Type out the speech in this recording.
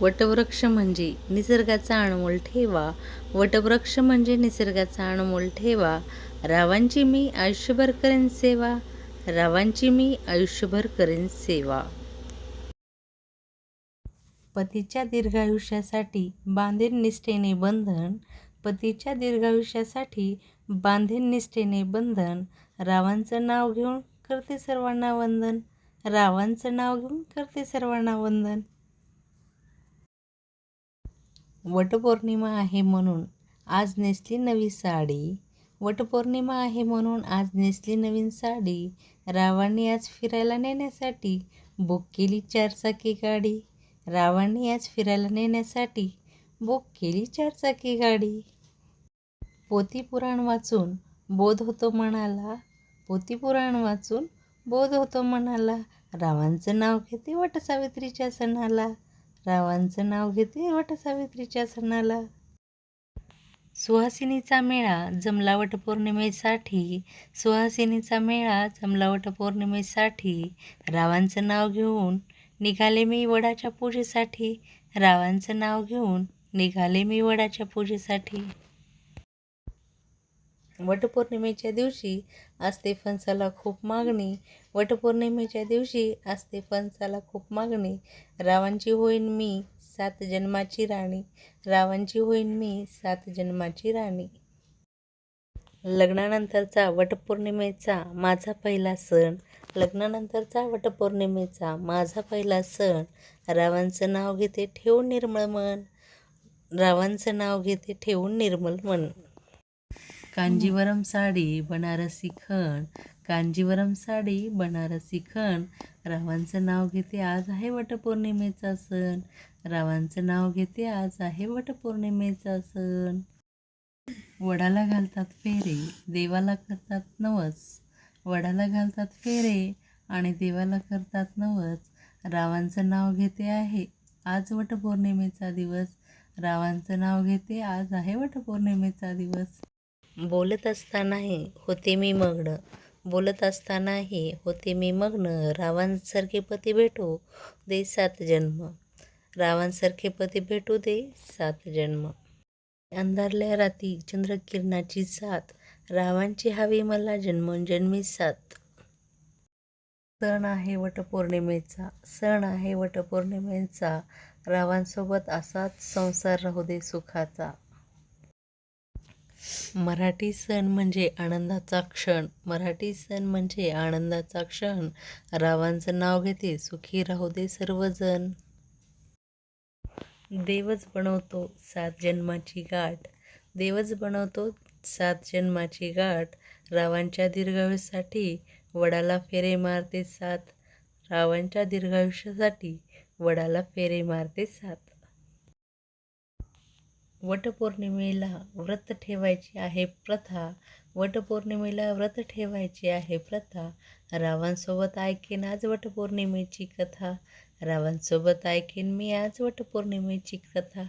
वटवृक्ष म्हणजे निसर्गाचा अणमोल ठेवा. वटवृक्ष म्हणजे निसर्गाचा अणमोल ठेवा. रावांची मी आयुष्यभर करेन सेवा. रावांची मी आयुष्यभर करेन सेवा. पतीच्या दीर्घायुष्यासाठी बांधेन निष्ठेने बंधन. पतीच्या दीर्घायुष्यासाठी बांधेन निष्ठेने बंधन. रावांचं नाव घेऊन करते सर्वांना वंदन. रावांचं नाव घेऊन करते सर्वांना वंदन. वटपौर्णिमा आहे म्हणून आज नेसली नवी साडी. वटपौर्णिमा आहे म्हणून आज नेसली नवीन साडी. रावांनी आज फिरायला नेण्यासाठी बुक केली चारचाकी गाडी. रावांनी आज फिरायला नेण्यासाठी बुक केली चारचाकी गाडी. पोतीपुराण वाचून बोध होतो मनाला. पोतीपुराण वाचून बोध होतो मनाला. रावांचं नाव घेते वटसावित्रीच्या सणाला. रावांचं नाव घेते वटसावित्रीच्या सणाला. सुहासिनीचा मेळा जमला वटपौर्णिमेसाठी सुहासिनीचा मेळा जमला वटपौर्णिमेसाठी रावांचं नाव घेऊन निघाले मी वडाच्या पूजेसाठी रावांचं नाव घेऊन निघाले मी वडाच्या पूजेसाठी. वटपौर्णिमेच्या दिवशी असते फणसाला खूप मागणी. वटपौर्णिमेच्या दिवशी असते फणसाला खूप मागणी. रावांची होईन मी सात जन्माची राणी. रावांची होईन मी सात जन्माची राणी. लग्नानंतरचा वटपौर्णिमेचा माझा पहिला सण. लग्नानंतरचा वटपौर्णिमेचा माझा पहिला सण. रावांचं नाव घेते ठेवून निर्मळ मन. रावांचं नाव घेते ठेवून निर्मळ मन. कांजीवरम साडी बनारसी खण. कांजीवरम साडी बनारसी खण. रावांचं नाव घेते आज आहे वटपौर्णिमेचा सण. रावांचं नाव घेते आज आहे वटपौर्णिमेचा सण. वडाला घालतात फेरे देवाला करतात नवस. वडाला घालतात फेरे आणि देवाला करतात नवस. रावांचं नाव घेते आहे आज वटपौर्णिमेचा दिवस. रावांचं नाव घेते आज आहे वटपौर्णिमेचा दिवस. बोलत असतानाही होते मी मग्न. बोलत असतानाही होते मी मग्न. रावांसारखे पती भेटो दे सात जन्म. रावांसारखे पती भेटू दे सात जन्म. अंधारल्या राती चंद्रकिरणाची साथ. रावांची हवी मला जन्मोजन्मी साथ. सण आहे वटपौर्णिमेचा. सण आहे वटपौर्णिमेचा. रावांसोबत असाच संसार राहू दे सुखाचा. मराठी सण म्हणजे आनंदाचा क्षण. मराठी सण म्हणजे आनंदाचा क्षण. रावांचं नाव घेते सुखी राहू दे सर्वजण. देवच बनवतो सात जन्माची गाठ. देवच बनवतो सात जन्माची गाठ. रावांच्या दीर्घायुष्यासाठी वडाला फेरे मारते सात. रावांच्या दीर्घायुष्यासाठी वडाला फेरे मारते सात. वटपौर्णिमेला व्रत ठेवायची आहे प्रथा. वटपौर्णिमेला व्रत ठेवायची आहे प्रथा. रावांसोबत ऐकेन आज वटपौर्णिमेची कथा. रावांसोबत ऐकेन मी आज वटपौर्णिमेची कथा.